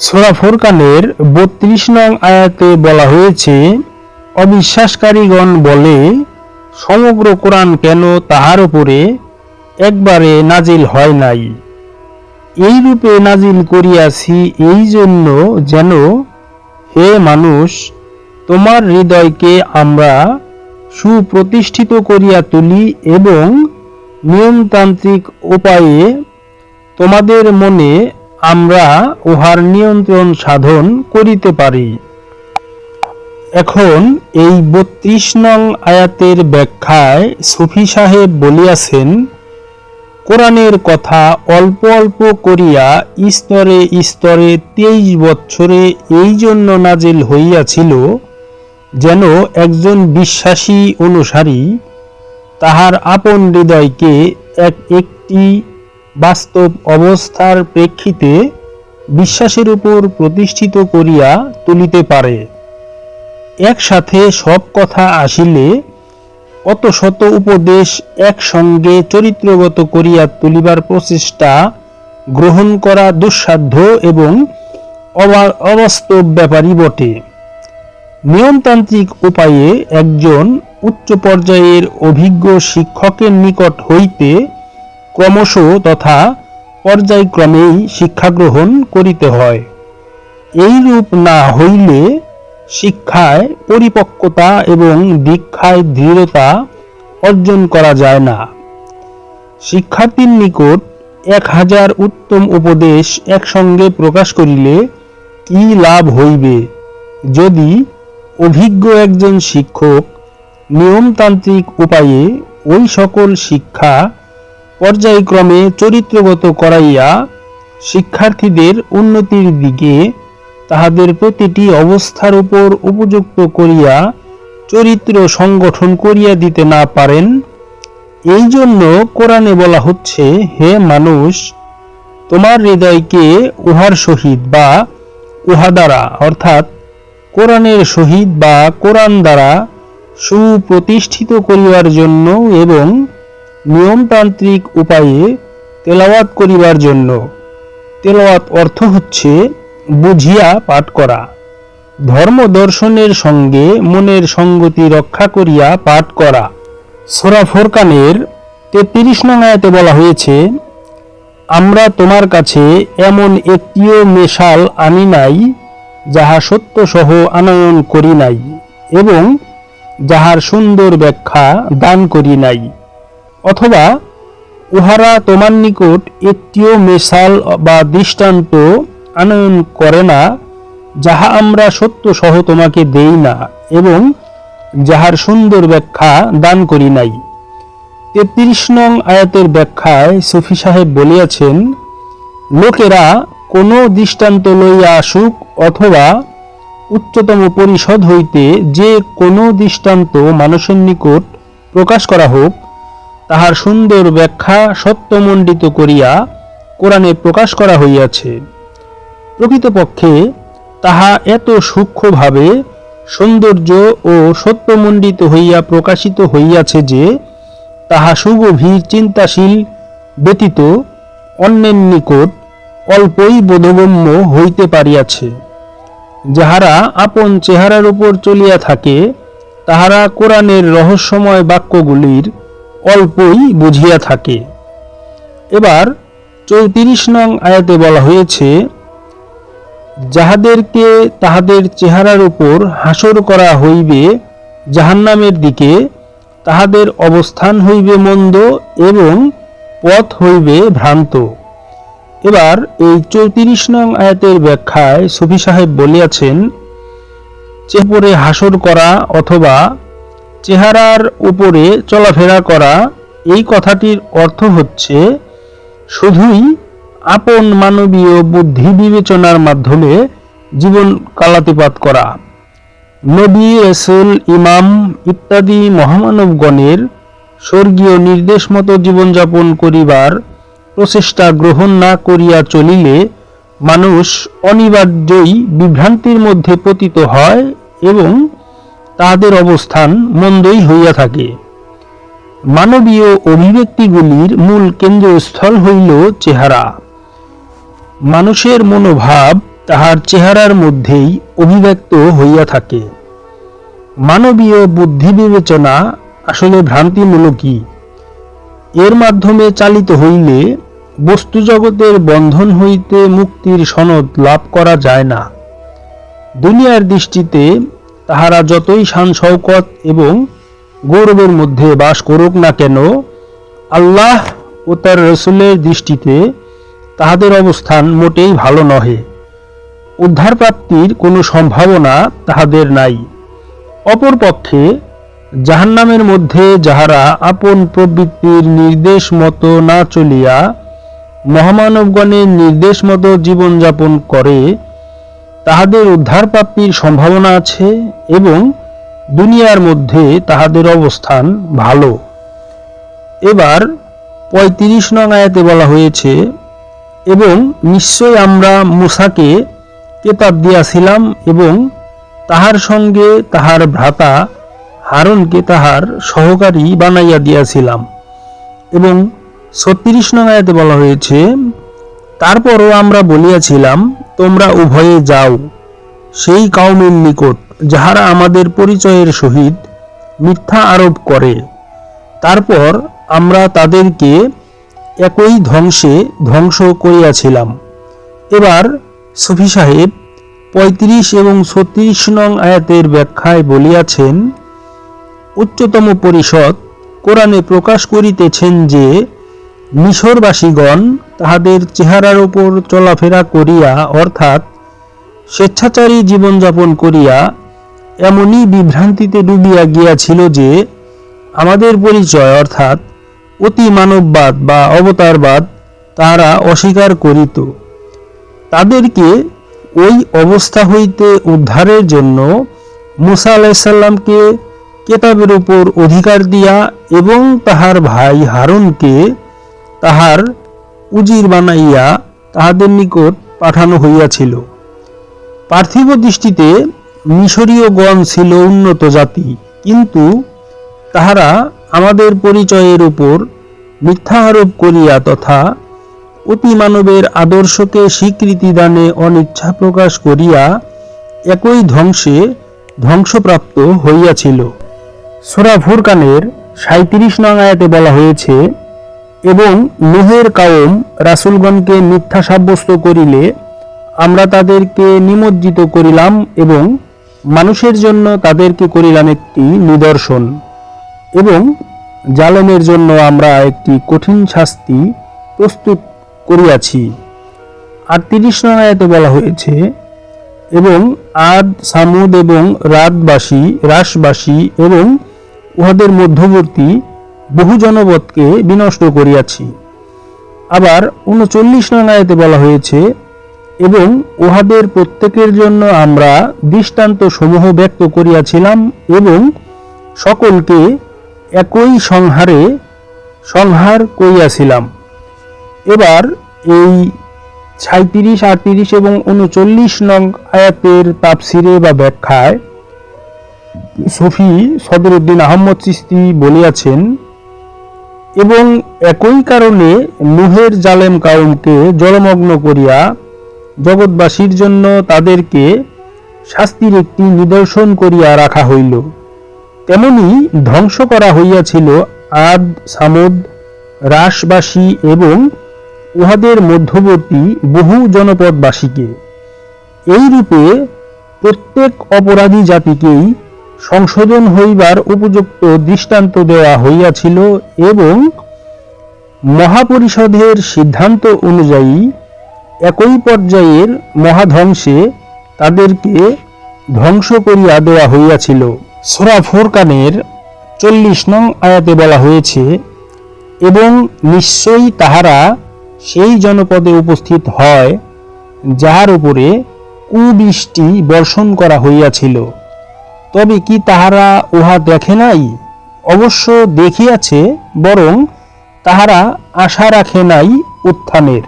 সোরা ফুরকানের বত্রিশ নং আয়াতে বলা হয়েছে, অবিশ্বাসকারীগণ বলে, সমগ্র কোরআন কেন তাহার উপরে একবারে নাজিল হয় নাই? এই রূপে নাজিল করিয়াছি এই জন্য যেন হে মানুষ, তোমার হৃদয়কে আমরা সুপ্রতিষ্ঠিত করিয়া তুলি এবং নিয়মতান্ত্রিক উপায়ে তোমাদের মনে আমরা উহার নিয়ন্ত্রণ সাধন করিতে পারি। এখন এই বত্রিশ নং আয়াতের ব্যাখ্যায় সুফি সাহেব বলিয়াছেন, কোরআনের কথা অল্প অল্প করিয়া স্তরে স্তরে তেইশ বৎসরে এই জন্য নাজিল হইয়াছিল যেন একজন বিশ্বাসী অনুসারী তাহার আপন হৃদয়কে এক একটি বাস্তব অবস্থার প্রেক্ষিতে বিশ্বাসের উপর প্রতিষ্ঠিত করিয়া তুলিতে পারে। একসাথে সব কথা আসিলে অত শত উপদেশ একসঙ্গে চরিত্রগত করিয়া তুলিবার প্রচেষ্টা গ্রহণ করা দুঃসাধ্য এবং অবা- অবাস্তব ব্যাপারই বটে। নিয়মতান্ত্রিক উপায়ে একজন উচ্চ পর্যায়ের অভিজ্ঞ শিক্ষকের নিকট হইতে ক্রমশ তথা পর্যায়ক্রমেই শিক্ষা গ্রহণ করিতে হয়। এই রূপ না হইলে শিক্ষায় পরিপক্কতা এবং দীক্ষায় দৃঢ়তা অর্জন করা যায় না। শিক্ষার্থীর নিকট এক হাজার উত্তম উপদেশ একসঙ্গে প্রকাশ করিলে কি লাভ হইবে? যদি অভিজ্ঞ একজন শিক্ষক নিয়মতান্ত্রিক উপায়ে ওই সকল শিক্ষা পর্যায়ক্রমে চরিত্রগত করাইয়া শিক্ষার্থীদের উন্নতির দিকে তাহাদের প্রতিটি অবস্থার উপর উপযুক্ত করিয়া চরিত্র সংগঠন করিয়া দিতে না পারেন। এই জন্য কোরআনে বলা হচ্ছে, হে মানুষ, তোমার হৃদয়কে উহার সহিত বা উহা দ্বারা, অর্থাৎ কোরআনের সহিত বা কোরআন দ্বারা সুপ্রতিষ্ঠিত করিবার জন্য এবং নিয়মতান্ত্রিক উপায়ে তেলাওয়াত করিবার জন্য। তেলাওয়াত অর্থ হচ্ছে বুঝিয়া পাঠ করা। ধর্ম দর্শনের সঙ্গে মনের সঙ্গতি রক্ষা করিয়া পাঠ করা। সোরা ফোরকানের তেত্রিশ নং আয়াতে বলা হয়েছে, আমরা তোমার কাছে এমন একটিও মেশাল আনি নাই, যাহা সত্য সহ আনয়ন করি নাই এবং যাহার সুন্দর ব্যাখ্যা দান করি নাই। অথবা উহারা তোমার নিকট একটিও মেশাল বা দৃষ্টান্ত আনয়ন করে না, যাহা আমরা সত্য সহ তোমাকে দেই না এবং যাহার সুন্দর ব্যাখ্যা দান করি নাই। তেত্রিশ নং আয়াতের ব্যাখ্যায় সুফি সাহেব বলিয়াছেন, লোকেরা কোনো দৃষ্টান্ত লইয়া আসুক অথবা উচ্চতম পরিষদ হইতে যে কোনো দৃষ্টান্ত মানুষের নিকট প্রকাশ করা হোক তাহার সুন্দর ব্যাখ্যা সত্যমণ্ডিত করিয়া কোরআনে প্রকাশ করা হইয়াছে। প্রকৃতপক্ষে তাহা এত সূক্ষ্মভাবে সৌন্দর্য ও সত্যমণ্ডিত হইয়া প্রকাশিত হইয়াছে যে তাহা সুগভীর চিন্তাশীল, ব্যতীত অন্যের নিকট অল্পই বোধগম্য হইতে পারিয়াছে। যাহারা আপন চেহারার উপর চলিয়া থাকে, তাহারা কোরআনের রহস্যময় বাক্যগুলির অল্পই বুঝিয়া থাকে। এবার চৌত্রিশ নং আয়াতে বলা হয়েছে, যাহাদেরকে তাহাদের চেহারার উপর হাসর করা হইবে জাহান্নামের দিকে, তাহাদের অবস্থান হইবে মন্দ এবং পথ হইবে ভ্রান্ত। এবার এই চৌত্রিশ নং আয়াতের ব্যাখ্যায় সুফি সাহেব বলিয়াছেন চেপরে হাসর করা অথবা চেহারার উপরে চলাফেরা করা এই কথাটির অর্থ হচ্ছে, শুধুই আপন মানবীয় বুদ্ধি বিবেচনার মাধ্যমে জীবন কালাতিপাত করা। নবী রসুল, ইমাম ইত্যাদি মহামানবগণের স্বর্গীয় নির্দেশ মতো জীবনযাপন করিবার প্রচেষ্টা গ্রহণ না করিয়া চলিলে মানুষ অনিবার্যই বিভ্রান্তির মধ্যে পতিত হয় এবং তাহাদের অবস্থান মন্দই হইয়া থাকে। মানবীয় অভিব্যক্তিগুলির মূল কেন্দ্রস্থল হইল চেহারা। মানুষের মনোভাব তাহার চেহারার মধ্যেই অভিব্যক্ত হইয়া থাকে। মানবীয় বুদ্ধি বিবেচনা আসলে ভ্রান্তিমূলকই এর মাধ্যমে চালিত হইলে বস্তু জগতের বন্ধন হইতে মুক্তির সনদ লাভ করা যায় না। দুনিয়ার দৃষ্টিতে তাহারা যতই শান শৌকত এবং গৌরবের মধ্যে বাস করুক না কেন, আল্লাহ ও তার রসুলের দৃষ্টিতে তাহাদের অবস্থান মোটেই ভালো নহে। উদ্ধারপ্রাপ্তির কোনো সম্ভাবনা তাহাদের নাই। অপরপক্ষে জাহান্নামের মধ্যে যাহারা আপন প্রবৃত্তির নির্দেশ মতো না চলিয়া মহামানবগণের নির্দেশ মতো জীবনযাপন করে তাহাদের উদ্ধার প্রাপ্তির সম্ভাবনা আছে এবং দুনিয়ার মধ্যে তাহাদের অবস্থান ভালো। এবার পঁয়ত্রিশ নং আয়াতে বলা হয়েছে, এবং নিশ্চয় আমরা মুসাকে কেতাব দিয়াছিলাম এবং তাহার সঙ্গে তাহার ভ্রাতা হারনকে তাহার সহকারী বানাইয়া দিয়াছিলাম। এবং ছত্রিশ নং আয়াতে বলা হয়েছে, তারপরও আমরা বলিয়াছিলাম তোমরা উভয়ে যাও। সেই কাউমের নিকট যাহারা আমাদের পরিচয়ের সহিত মিথ্যা আরোপ করে, তারপর আমরা তাদেরকে একই ধ্বংসে ধ্বংস করিয়াছিলাম। এবার সুফি সাহেব পঁয়ত্রিশ এবং ছত্রিশ নং আয়াতের ব্যাখ্যায় বলিয়াছেন, উচ্চতম পরিষদ কোরআনে প্রকাশ করিতেছেন যে মিশরবাসীগণ তাহাদের চেহারার উপর চলাফেরা করিয়া, অর্থাৎ স্বেচ্ছাচারী জীবনযাপন করিয়া, এমনই বিভ্রান্তিতে ডুবিয়া গিয়াছিল যে, আমাদের পরিচয়, অর্থাৎ অতি মানববাদ বা অবতারবাদ, তাহারা অস্বীকার করিত। তাদেরকে ওই অবস্থা হইতে উদ্ধারের জন্য মুসা আলাইসাল্লামকে কেতাবের উপর অধিকার দিয়া এবং তাহার ভাই হারুনকে তাহার উজির বানাইয়া তাহাদের নিকট পাঠানো হইয়াছিল। পার্থিব দৃষ্টিতে মিশরীয় গণ ছিল উন্নত জাতি, কিন্তু তাহারা আমাদের পরিচয়ের উপর মিথ্যা আরোপ করিয়া তথা অতি মানবের আদর্শকে স্বীকৃতি দানে অনিচ্ছা প্রকাশ করিয়া একই ধ্বংসে ধ্বংসপ্রাপ্ত হইয়াছিল। সোরা ফুরকানের সাঁত্রিশ নং আয়াতে বলা হয়েছে এবং নুহের কাউম রাসুলগণকে মিথ্যা সাব্যস্ত করিলে আমরা তাদেরকে নিমজ্জিত করিলাম এবং মানুষের জন্য তাদেরকে করিলাম একটি নিদর্শন এবং জালেমের জন্য আমরা একটি কঠিন শাস্তি প্রস্তুত করিয়াছি। আর তিরিশ নং বলা হয়েছে, এবং আদ, সামুদ এবং রাতবাসী রাসবাসী এবং উহাদের মধ্যবর্তী বহু জনপদকে বিনষ্ট করিয়াছি। আবার উনচল্লিশ নং আয়াতে বলা হয়েছে, এবং উহাদের প্রত্যেকের জন্য আমরা দৃষ্টান্ত সমূহ ব্যক্ত করিয়াছিলাম এবং সকলকে একই সংহারে সংহার করিয়াছিলাম। এবার এই ছাইত্রিশ আটত্রিশ এবং উনচল্লিশ নং আয়াতের তাপসিরে বা ব্যাখ্যায় সফি সদরুদ্দিন আহমদ চিস্তি বলিয়াছেন এবং একই কারণে নুহের জালেম কাউমকে জলমগ্ন করিয়া জগৎবাসীর জন্য তাদেরকে শাস্তির একটি নিদর্শন করিয়া রাখা হইল। তেমনি ধ্বংস করা হইয়াছিল আদ, সামুদ রাসবাসী এবং উহাদের মধ্যবর্তী বহু জনপদবাসীকে। এই রূপে প্রত্যেক অপরাধী জাতিকেই সংশোধন হইবার উপযুক্ত দৃষ্টান্ত দেওয়া হইয়াছিল এবং মহাপরিষদের সিদ্ধান্ত অনুযায়ী একই পর্যায়ের মহাধ্বংসে তাদেরকে ধ্বংস করিয়া দেওয়া হইয়াছিল। সোরা ফোরকানের চল্লিশ নং আয়াতে বলা হয়েছে, এবং নিশ্চয়ই তাহারা সেই জনপদে উপস্থিত হয়, যাহার উপরে কুবৃষ্টি বর্ষণ করা হইয়াছিল। তবে কি তাহারা উহা দেখে নাই? অবশ্য দেখিয়াছে, বরং তাহারা আশা রাখে নাই উত্থানের।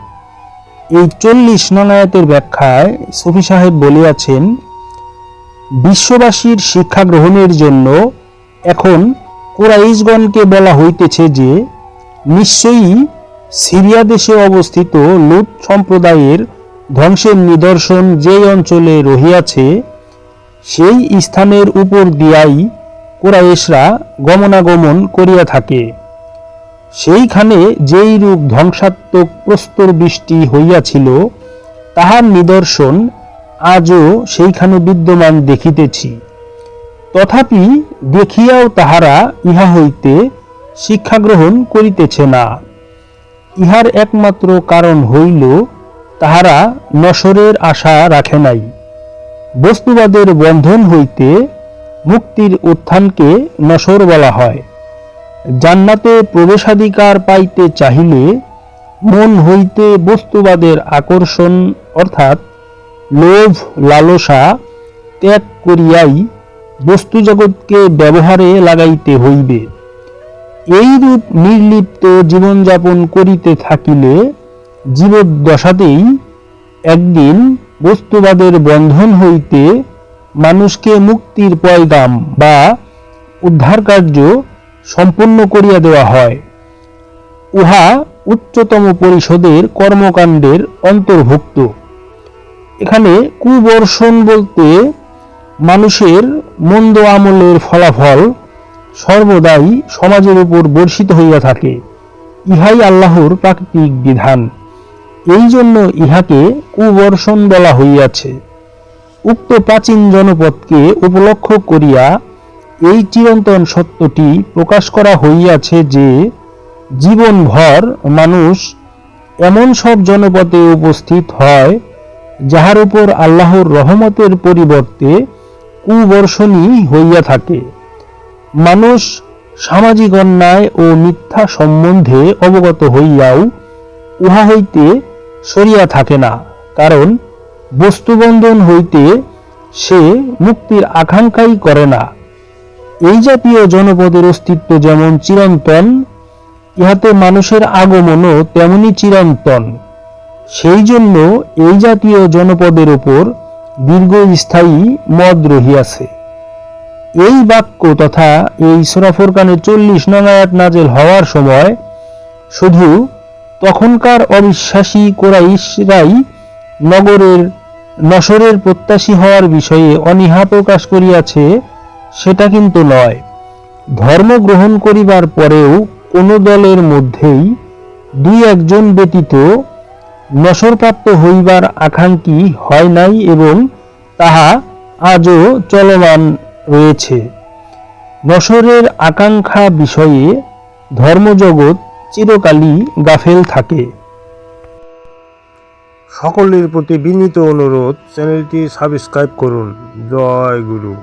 এই চল্লিশ ননায়তের ব্যাখ্যায় সফি সাহেব বলিয়াছেন, বিশ্ববাসীর শিক্ষা গ্রহণের জন্য এখন কোরাইশগণকে বলা হইতেছে যে, নিশ্চয়ই সিরিয়া দেশে অবস্থিত লুট সম্প্রদায়ের ধ্বংসের নিদর্শন যেই অঞ্চলে রহিয়াছে সেই স্থানের উপর দিয়াই কোরাইশরা গমনাগমন করিয়া থাকে। সেইখানে যেই রূপ ধ্বংসাত্মক প্রস্তর বৃষ্টি হইয়াছিল, তাহার নিদর্শন আজও সেইখানে বিদ্যমান দেখিতেছি। তথাপি দেখিয়াও তাহারা ইহা হইতে শিক্ষা গ্রহণ করিতেছে না। ইহার একমাত্র কারণ হইল, তাহারা নশরের আশা রাখে নাই। বস্তুবাদের বন্ধন হইতে মুক্তির উত্থানকে নসর বলা হয়। জান্নাতে প্রবেশাধিকার পাইতে চাহিলে মন হইতে বস্তুবাদের আকর্ষণ, অর্থাৎ লোভ, লালসা ত্যাগ করিয়াই বস্তুজগৎকে ব্যবহারে লাগাইতে হইবে। এইরূপ নির্লিপ্ত জীবনযাপন করিতে থাকিলে জীবদ্দশাতেই একদিন বস্তুবাদের বন্ধন হইতে মানুষকে মুক্তির পয়গাম বা উদ্ধার কার্য সম্পন্ন করিয়া দেওয়া হয়। উহা উচ্চতম পরিষদের কর্মকাণ্ডের অন্তর্ভুক্ত। এখানে কুবর্ষণ বলতে মানুষের মন্দ আমলের ফলাফল সর্বদাই সমাজের উপর বর্ষিত হইয়া থাকে। ইহাই আল্লাহর প্রাকৃতিক বিধান। এই জন্য ইহাকে কুবর্ষণ বলা হইয়াছে। উক্ত প্রাচীন জনপদকে উপলক্ষ করিয়া এই চিরন্তন সত্যটি প্রকাশ করা হইয়াছে যে, জীবনভর মানুষ এমন সব জনপদে উপস্থিত হয়, যাহার উপর আল্লাহর রহমতের পরিবর্তে কুবর্ষণই হইয়া থাকে। মানুষ সামাজিক অন্যায় ও মিথ্যা সম্বন্ধে অবগত হইয়াও উহা হইতে সরিয়া থাকে না, কারণ বস্তুবন্ধন হইতে সে মুক্তির আকাঙ্ক্ষাই করে না। এই জাতীয় জনপদের অস্তিত্ব যেমন চিরন্তন, ইহাতে মানুষের আগমনও তেমনি চিরন্তন। সেই জন্য এই জাতীয় জনপদের উপর দীর্ঘস্থায়ী মদ রহিয়াছে। এই বাক্য তথা এই সুরা ফুরকানের চল্লিশ নং নাজেল হওয়ার সময় শুধু তখনকার অবিশ্বাসী কোরাইশরাই নগরের নশরের প্রত্যাশী হওয়ার বিষয়ে অনীহা প্রকাশ করিয়াছে, সেটা কিন্তু নয়। ধর্ম গ্রহণ করিবার পরেও কোনো দলের মধ্যেই দুই একজন ব্যতীত নশরপ্রাপ্ত হইবার আকাঙ্ক্ষী হয় নাই এবং তাহা আজও চলমান রয়েছে। নশরের আকাঙ্ক্ষা বিষয়ে ধর্মজগৎ চিরকালই গাফেল থাকে। সকলের প্রতি বিনীত অনুরোধ চ্যানেলটি সাবস্ক্রাইব করুন। জয় গুরু।